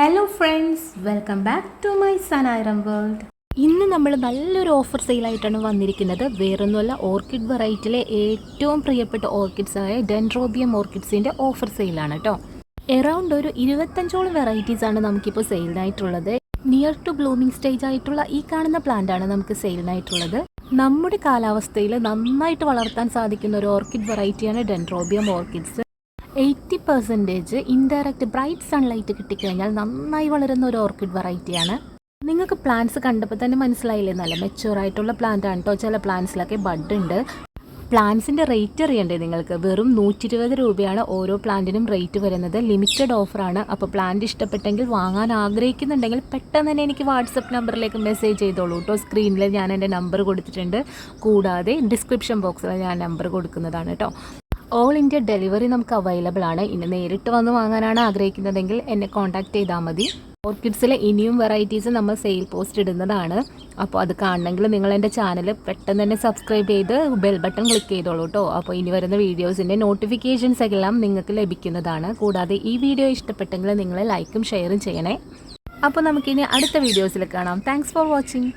Hello friends welcome back to my Sanayiram world ഇന്ന് നമ്മൾ നല്ലൊരു ഓഫർ സെയിലായിട്ടാണ് വന്നിരിക്കുന്നത്. വേറൊന്നുമല്ല ഓർക്കിഡ് വെറൈറ്റിയിലെ ഏറ്റവും പ്രിയപ്പെട്ട ഓർക്കിഡ്സ് ആയ ഡെൻഡ്രോബിയം ഓർക്കിഡ്സിന്റെ ഓഫർ സെയിലാണ് കേട്ടോ എറൗണ്ട് ഒരു ഇരുപത്തഞ്ചോളം വെറൈറ്റീസ് ആണ് നമുക്കിപ്പോൾ സെയിലിനായിട്ടുള്ളത് നിയർ ടു ബ്ലൂമിംഗ് സ്റ്റേജ് ആയിട്ടുള്ള ഈ കാണുന്ന പ്ലാന്റ് ആണ് നമുക്ക് സെയിലിനായിട്ടുള്ളത് നമ്മുടെ കാലാവസ്ഥയിൽ നന്നായിട്ട് വളർത്താൻ സാധിക്കുന്ന ഒരു ഓർക്കിഡ് വെറൈറ്റിയാണ് dendrobium orchids eighty percentage indirect bright sunlight കിട്ടിക്കഴിഞ്ഞാൽ നന്നായി വളരുന്ന ഒരു ഓർക്കിഡ് വെറൈറ്റിയാണ്. നിങ്ങൾക്ക് പ്ലാന്റ്സ് കണ്ടപ്പോൾ തന്നെ മനസ്സിലായില്ലേ? നല്ല മെച്യൂർ ആയിട്ടുള്ള പ്ലാന്റ് ആണ് കേട്ടോ ചില പ്ലാന്റ്സിലൊക്കെ ബഡ് ഉണ്ട്. പ്ലാന്റ്സിന്റെ റേറ്റ് അറിയണ്ടേ നിങ്ങൾക്ക്? വെറും നൂറ്റി ഇരുപത് രൂപയാണ് ഓരോ പ്ലാന്റിനും റേറ്റ് വരുന്നത്. ലിമിറ്റഡ് ഓഫറാണ് അപ്പോൾ പ്ലാന്റ് ഇഷ്ടപ്പെട്ടെങ്കിൽ വാങ്ങാൻ ആഗ്രഹിക്കുന്നുണ്ടെങ്കിൽ പെട്ടെന്ന് തന്നെ എനിക്ക് വാട്സപ്പ് നമ്പറിലേക്ക് മെസ്സേജ് ചെയ്തോളൂ കേട്ടോ സ്ക്രീനിൽ ഞാൻ എന്റെ നമ്പർ കൊടുത്തിട്ടുണ്ട്. കൂടാതെ ഡിസ്ക്രിപ്ഷൻ ബോക്സിൽ ഞാൻ നമ്പർ കൊടുക്കുന്നതാണ് കേട്ടോ ഓൾ ഇന്ത്യ ഡെലിവറി നമുക്ക് അവൈലബിൾ ആണ്. ഇനി നേരിട്ട് വന്ന് വാങ്ങാനാണ് ആഗ്രഹിക്കുന്നതെങ്കിൽ എന്നെ കോൺടാക്ട് ചെയ്താൽ മതി. ഓർക്കിഡ്സിലെ ഇനിയും വെറൈറ്റീസ് നമ്മൾ സെയിൽ പോസ്റ്റ് ഇടുന്നതാണ്. അപ്പോൾ അത് കാണണമെങ്കിൽ നിങ്ങൾ എന്റെ ചാനൽ പെട്ടെന്ന് തന്നെ സബ്സ്ക്രൈബ് ചെയ്ത് ബെൽ ബട്ടൺ ക്ലിക്ക് ചെയ്തോളൂ കേട്ടോ അപ്പോൾ ഇനി വരുന്ന വീഡിയോസിന്റെ നോട്ടിഫിക്കേഷൻസ് എല്ലാം നിങ്ങൾക്ക് ലഭിക്കുന്നതാണ്. കൂടാതെ ഈ വീഡിയോ ഇഷ്ടപ്പെട്ടെങ്കിൽ നിങ്ങൾ ലൈക്കും ഷെയറും ചെയ്യണേ. അപ്പോൾ നമുക്കിനി അടുത്ത വീഡിയോസിൽ കാണാം. Thanks for watching